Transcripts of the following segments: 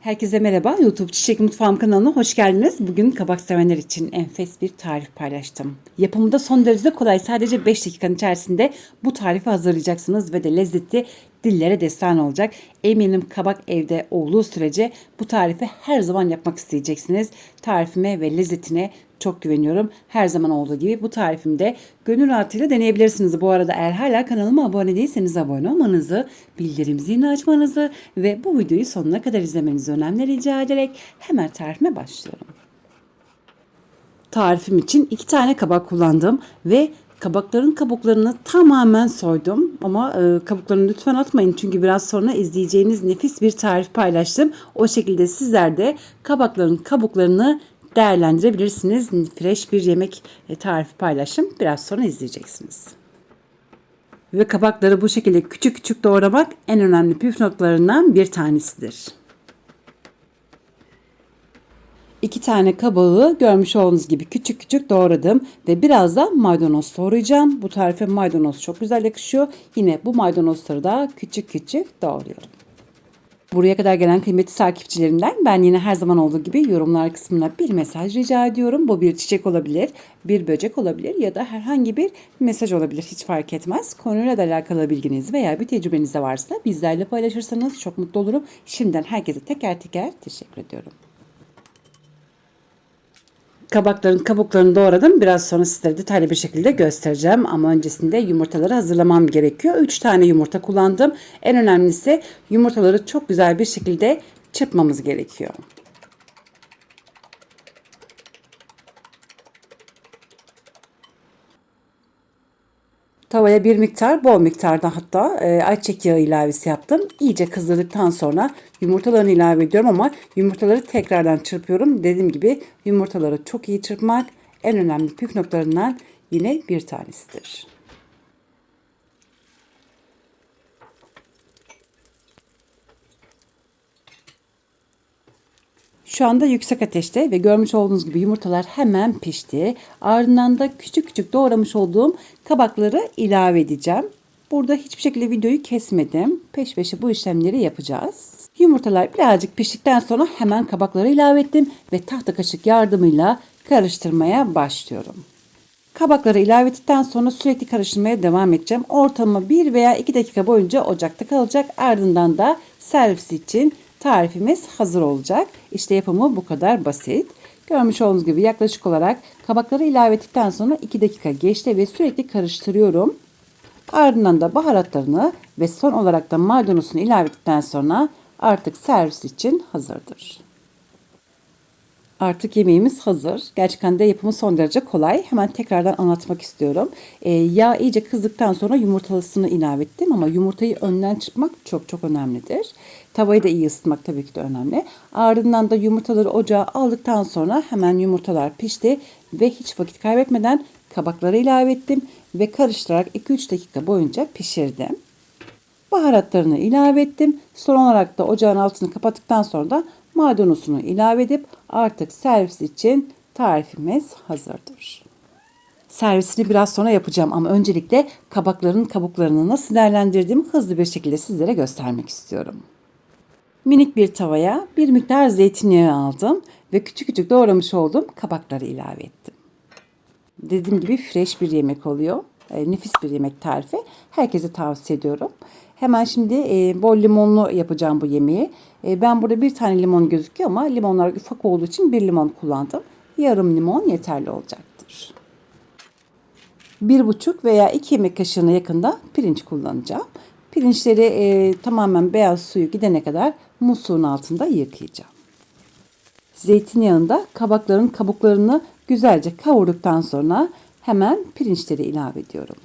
Herkese merhaba. YouTube Çiçek Mutfağım kanalına hoş geldiniz. Bugün kabak sevenler için enfes bir tarif paylaştım. Yapımı da son derece kolay. Sadece 5 dakikanın içerisinde bu tarifi hazırlayacaksınız ve de lezzetli dillere destan olacak. Eminim kabak evde olduğu sürece bu tarifi her zaman yapmak isteyeceksiniz. Tarifime ve lezzetine çok güveniyorum. Her zaman olduğu gibi bu tarifimde gönül rahatlığıyla deneyebilirsiniz. Bu arada eğer hala kanalıma abone değilseniz abone olmanızı, bildirim zilini açmanızı ve bu videoyu sonuna kadar izlemenizi önemli rica ederek hemen tarifime başlıyorum. Tarifim için iki tane kabak kullandım ve kabakların kabuklarını tamamen soydum. Ama e, kabuklarını lütfen atmayın çünkü biraz sonra izleyeceğiniz nefis bir tarif paylaştım. O şekilde sizler de kabakların kabuklarını değerlendirebilirsiniz. Fresh bir yemek e, tarifi paylaşım. Biraz sonra izleyeceksiniz. Ve kabakları bu şekilde küçük küçük doğramak en önemli püf noktalarından bir tanesidir. İki tane kabağı görmüş olduğunuz gibi küçük küçük doğradım ve biraz da maydanoz doğrayacağım. Bu tarife maydanoz çok güzel yakışıyor. Yine bu maydanozları da küçük küçük doğruyorum. Buraya kadar gelen kıymetli takipçilerimden ben yine her zaman olduğu gibi yorumlar kısmına bir mesaj rica ediyorum. Bu bir çiçek olabilir, bir böcek olabilir ya da herhangi bir mesaj olabilir. Hiç fark etmez. Konuyla da alakalı bilginiz veya bir tecrübeniz de varsa bizlerle paylaşırsanız çok mutlu olurum. Şimdiden herkese teker teker teşekkür ediyorum. Kabakların kabuklarını doğradım. Biraz sonra sizlere detaylı bir şekilde göstereceğim. Ama öncesinde yumurtaları hazırlamam gerekiyor. 3 tane yumurta kullandım. En önemlisi yumurtaları çok güzel bir şekilde çırpmamız gerekiyor. Tavaya bir miktar, bol miktarda hatta e, ayçiçek yağı ilavesi yaptım. İyice kızdırdıktan sonra yumurtalarını ilave ediyorum ama yumurtaları tekrardan çırpıyorum. Dediğim gibi yumurtaları çok iyi çırpmak en önemli püf noktalarından yine bir tanesidir. Şu anda yüksek ateşte ve görmüş olduğunuz gibi yumurtalar hemen pişti. Ardından da küçük küçük doğramış olduğum kabakları ilave edeceğim. Burada hiçbir şekilde videoyu kesmedim. Peş peşe bu işlemleri yapacağız. Yumurtalar birazcık piştikten sonra hemen kabakları ilave ettim ve tahta kaşık yardımıyla karıştırmaya başlıyorum. Kabakları ilave ettikten sonra sürekli karıştırmaya devam edeceğim. Ortalama 1 veya 2 dakika boyunca ocakta kalacak. Ardından da servis için tarifimiz hazır olacak. İşte yapımı bu kadar basit. Görmüş olduğunuz gibi yaklaşık olarak kabakları ilave ettikten sonra 2 dakika geçti ve sürekli karıştırıyorum. Ardından da baharatlarını ve son olarak da maydanozunu ilave ettikten sonra artık servis için hazırdır. Artık yemeğimiz hazır. Gerçekten de yapımı son derece kolay. Hemen tekrardan anlatmak istiyorum. Ee, yağ iyice kızdıktan sonra yumurtalısını ilave ettim ama yumurtayı önden çırpmak çok çok önemlidir. Tavayı da iyi ısıtmak tabii ki de önemli. Ardından da yumurtaları ocağa aldıktan sonra hemen yumurtalar pişti ve hiç vakit kaybetmeden kabakları ilave ettim ve karıştırarak 2-3 dakika boyunca pişirdim. Baharatlarını ilave ettim. Son olarak da ocağın altını kapattıktan sonra da maydanozunu ilave edip artık servis için tarifimiz hazırdır. Servisini biraz sonra yapacağım ama öncelikle kabakların kabuklarını nasıl değerlendirdiğimi hızlı bir şekilde sizlere göstermek istiyorum. Minik bir tavaya bir miktar zeytinyağı aldım ve küçük küçük doğramış olduğum kabakları ilave ettim. Dediğim gibi fresh bir yemek oluyor. E, nefis bir yemek tarifi. Herkese tavsiye ediyorum. Hemen şimdi e, bol limonlu yapacağım bu yemeği. E, ben burada bir tane limon gözüküyor ama limonlar ufak olduğu için bir limon kullandım. Yarım limon yeterli olacaktır. Bir buçuk veya iki yemek kaşığına yakında pirinç kullanacağım. Pirinçleri e, tamamen beyaz suyu gidene kadar musluğun altında yıkayacağım. Zeytinyağında kabakların kabuklarını güzelce kavurduktan sonra hemen pirinçleri ilave ediyorum.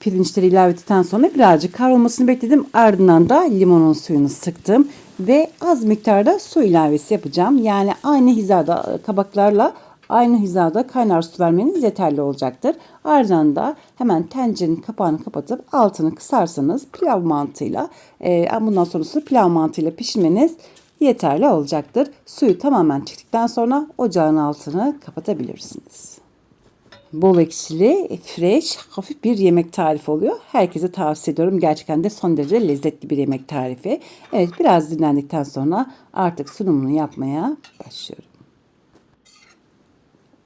Pirinçleri ilave ettikten sonra birazcık kavrulmasını bekledim. Ardından da limonun suyunu sıktım ve az miktarda su ilavesi yapacağım. Yani aynı hizada kabaklarla Aynı hizada kaynar su vermeniz yeterli olacaktır. Ardından da hemen tencerenin kapağını kapatıp altını kısarsanız pilav mantığıyla e, bundan sonrası pilav mantığıyla pişirmeniz yeterli olacaktır. Suyu tamamen çektikten sonra ocağın altını kapatabilirsiniz. Bol ekşili, fresh, hafif bir yemek tarifi oluyor. Herkese tavsiye ediyorum. Gerçekten de son derece lezzetli bir yemek tarifi. Evet biraz dinlendikten sonra artık sunumunu yapmaya başlıyorum.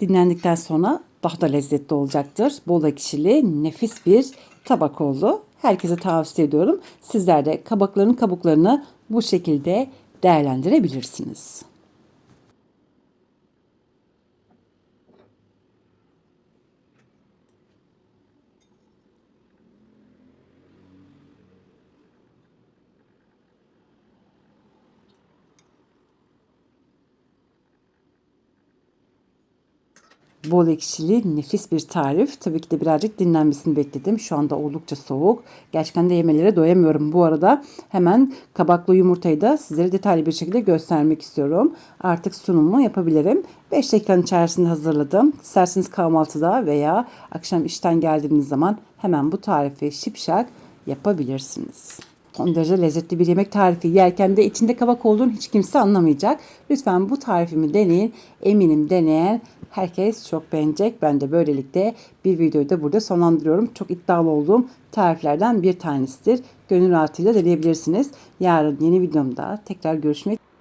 Dinlendikten sonra daha da lezzetli olacaktır. Bol ekşili, nefis bir tabak oldu. Herkese tavsiye ediyorum. Sizler de kabakların kabuklarını bu şekilde değerlendirebilirsiniz. Bol ekşili nefis bir tarif. Tabii ki de birazcık dinlenmesini bekledim. Şu anda oldukça soğuk. Gerçekten de yemelere doyamıyorum. Bu arada hemen kabaklı yumurtayı da sizlere detaylı bir şekilde göstermek istiyorum. Artık sunumu yapabilirim. 5 dakikanın içerisinde hazırladım. İsterseniz kahvaltıda veya akşam işten geldiğiniz zaman hemen bu tarifi şipşak yapabilirsiniz. Son derece lezzetli bir yemek tarifi. Yerken de içinde kabak olduğunu hiç kimse anlamayacak. Lütfen bu tarifimi deneyin. Eminim deneyen herkes çok beğenecek. Ben de böylelikle bir videoyu da burada sonlandırıyorum. Çok iddialı olduğum tariflerden bir tanesidir. Gönül rahatıyla deneyebilirsiniz. Yarın yeni videomda tekrar görüşmek